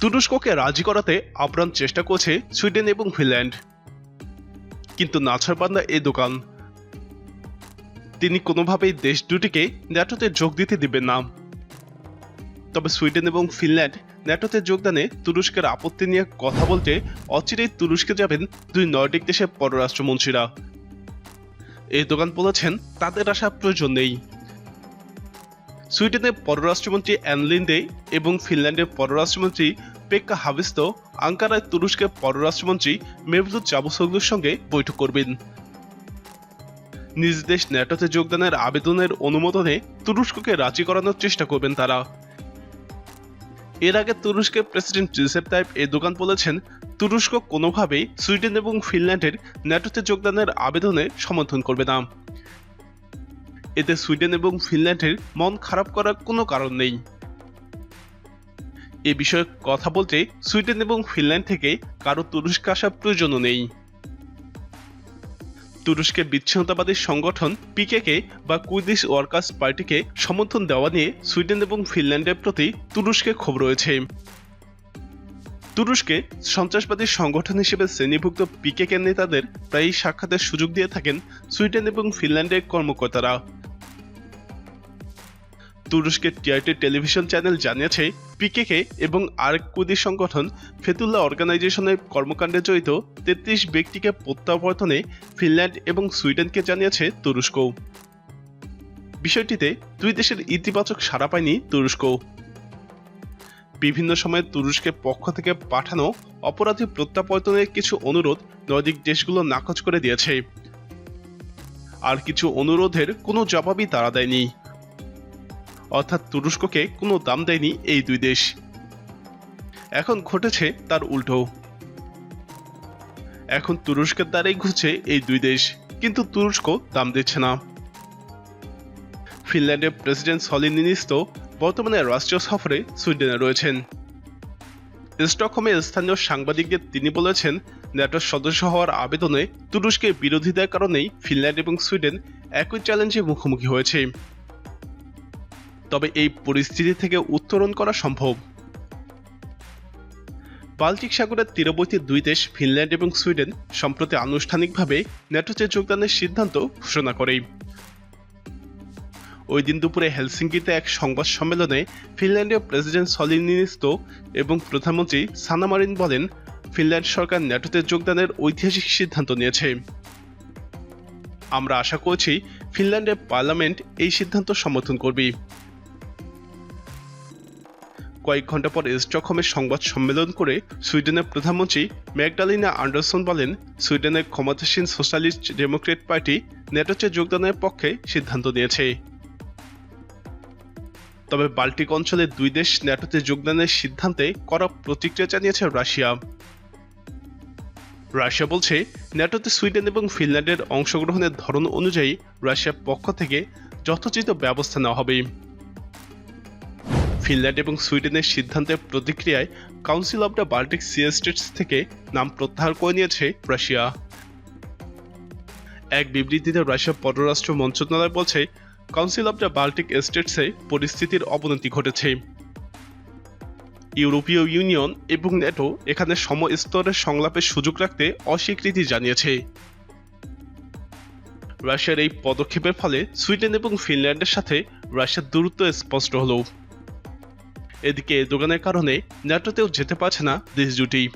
তুরস্ককে রাজি করাতে আপ্রাণ চেষ্টা করছে সুইডেন এবং ফিনল্যান্ড। কিন্তু নাছার বান্দা এ দোকান। তিনি কোনোভাবেই দেশ দুটিকে ন্যাটোতে যোগ দিতে দিবেন না। তবে সুইডেন এবং ফিনল্যান্ড ন্যাটোতে যোগদানে তুরস্কের আপত্তি নিয়ে কথা বলতে অচিরেই তুরস্কে যাবেন দুই নর্ডিক দেশের পররাষ্ট্রমন্ত্রীরা। এই দোকান বলেছেন, তাদের আসা প্রয়োজন নেই। সুইডেনের পররাষ্ট্রমন্ত্রী অ্যানলিন্ডে এবং ফিনল্যান্ডের পররাষ্ট্রমন্ত্রী পেক্কা হাভিস্তো আঙ্কারায় তুরস্কের পররাষ্ট্রমন্ত্রী মেভলুদ চাবুসগলুর সঙ্গে বৈঠক করবেন। নিজ দেশ ন্যাটোতে যোগদানের আবেদনের অনুমোদনে তুরস্ককে রাজি করানোর চেষ্টা করবেন তারা। এর আগে তুরস্কের প্রেসিডেন্ট রিসেপ তাইপ দোকান বলেছেন, তুরস্ক কোনোভাবেই সুইডেন এবং ফিনল্যান্ডের ন্যাটোতে যোগদানের আবেদনে সমর্থন করবে না। এতে সুইডেন এবং ফিনল্যান্ডের মন খারাপ করার কোনো কারণ নেই। এ বিষয়ে কথা বলতে সুইডেন এবং ফিনল্যান্ড থেকে কারও তুরস্কে আসার প্রয়োজনও নেই। তুরস্কের বিচ্ছিন্নতাবাদী সংগঠন পিকেকে বা কুইদিশ ওয়ার্কার্স পার্টিকে সমর্থন দেওয়া নিয়ে সুইডেন এবং ফিনল্যান্ডের প্রতি তুরস্কে ক্ষোভ রয়েছে। তুরস্কে সন্ত্রাসবাদী সংগঠন হিসেবে শ্রেণীভুক্ত পিকেকে নেতাদের প্রায়ই সাক্ষাতের সুযোগ দিয়ে থাকেন সুইডেন এবং ফিনল্যান্ডের কর্মকর্তারা। তুরস্কের টিআরটি টেলিভিশন চ্যানেল জানিয়েছে, পিকেকে এবং আরেক কুদি সংগঠন ফেতুল্লা অর্গানাইজেশনের কর্মকাণ্ডে জড়িত তেত্রিশ ব্যক্তিকে প্রত্যাবর্তনে ফিনল্যান্ড এবং সুইডেনকে জানিয়েছে তুরস্ক। বিষয়টিতে দুই দেশের ইতিবাচক সাড়া পায়নি তুরস্ক। বিভিন্ন সময়ে তুরস্কের পক্ষ থেকে পাঠানো অপরাধী প্রত্যাবর্তনের কিছু অনুরোধ নৈদিক দেশগুলো নাকচ করে দিয়েছে। আর কিছু অনুরোধের কোনো জবাবই তারা দেয়নি। অর্থাৎ তুরস্ককে কোনো দাম দেয়নি এই দুই দেশ। এখন ঘটেছে তার উল্টো। এখন তুরস্কের দ্বারাই ঘুরছে এই দুই দেশ, কিন্তু তুরস্ক দাম দিচ্ছে না। ফিনল্যান্ডের প্রেসিডেন্ট সলিন নিনিস্তো বর্তমানে রাষ্ট্রীয় সফরে সুইডেনে রয়েছেন। স্টকহোমে স্থানীয় সাংবাদিকদের তিনি বলেছেন, ন্যাটোর সদস্য হওয়ার আবেদনে তুরস্কের বিরোধিতার কারণেই ফিনল্যান্ড এবং সুইডেন একই চ্যালেঞ্জের মুখোমুখি হয়েছে। তবে এই পরিস্থিতি থেকে উত্তরণ করা সম্ভব। বাল্টিক সাগরের তীরবর্তী দুই দেশ, ফিনল্যান্ড এবং সুইডেন, সম্প্রতি আনুষ্ঠানিকভাবে ন্যাটোতে যোগদানের সিদ্ধান্ত ঘোষণা করে ওই দিন দুপুরে হেলসিঙ্কিতে এক সংবাদ সম্মেলনে ফিনল্যান্ডীয় প্রেসিডেন্ট সলিনিস্ত এবং প্রধানমন্ত্রী সানামারিন বলেন, ফিনল্যান্ড সরকার ন্যাটোতে যোগদানের ঐতিহাসিক সিদ্ধান্ত নিয়েছে। আমরা আশা করছি ফিনল্যান্ডের পার্লামেন্ট এই সিদ্ধান্ত সমর্থন করবে কয়েক ঘণ্টা পর স্টকহোমে সংবাদ সম্মেলন করে সুইডেনের প্রধানমন্ত্রী ম্যাকডালিনা আন্ডারসন বলেন, সুইডেনের ক্ষমতাসীন সোশ্যালিস্ট ডেমোক্রেট পার্টি নেটোতে যোগদানের পক্ষে সিদ্ধান্ত নিয়েছে। তবে বাল্টিক অঞ্চলের দুই দেশ ন্যাটোতে যোগদানের সিদ্ধান্তে কড়া প্রতিক্রিয়া জানিয়েছে রাশিয়া। রাশিয়া বলছে ন্যাটোতে সুইডেন এবং ফিনল্যান্ডের অংশগ্রহণের ধরন অনুযায়ী রাশিয়ার পক্ষ থেকে যথোচিত ব্যবস্থা নেওয়া হবে। ফিনল্যান্ড এবং সুইডেনের সিদ্ধান্তের প্রতিক্রিয়ায় council of the Baltic sea states থেকে নাম প্রত্যাহার করে নিয়েছে রাশিয়া। এক বিবৃতিতে রাশিয়ার পররাষ্ট্র মন্ত্রণালয় বলছে, কাউন্সিল অব দ্য বাল্টিক স্টেটসে পরিস্থিতির অবনতি ঘটেছে। ইউরোপীয় ইউনিয়ন এবং নেটো এখানে সমস্তরের সংলাপের সুযোগ রাখতে অস্বীকৃতি জানিয়েছে। রাশিয়ার এই পদক্ষেপের ফলে সুইডেন এবং ফিনল্যান্ডের সাথে রাশিয়ার দূরত্ব স্পষ্ট হলো। এদিকে দোকানের কারণে ন্যাটোতেও যেতে পারছে না দেশ দুটি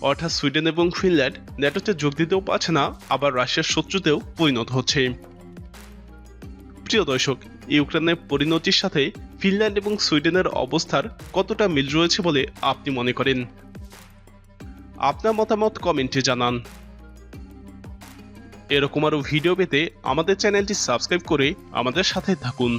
অর্থাৎ সুইডেন এবং ফিনল্যান্ড ন্যাটোতে যোগ দিতেও পারছে না, আবার রাশিয়ার শত্রুতেও পরিণত হচ্ছে। প্রিয় দর্শক ইউক্রেনের পরিণতির সাথে ফিনল্যান্ড এবং সুইডেনের অবস্থার কতটা মিল রয়েছে বলে আপনি মনে করেন? আপনার মতামত কমেন্টে জানান। এরকম আরও ভিডিও পেতে আমাদের চ্যানেলটি সাবস্ক্রাইব করে আমাদের সাথে থাকুন।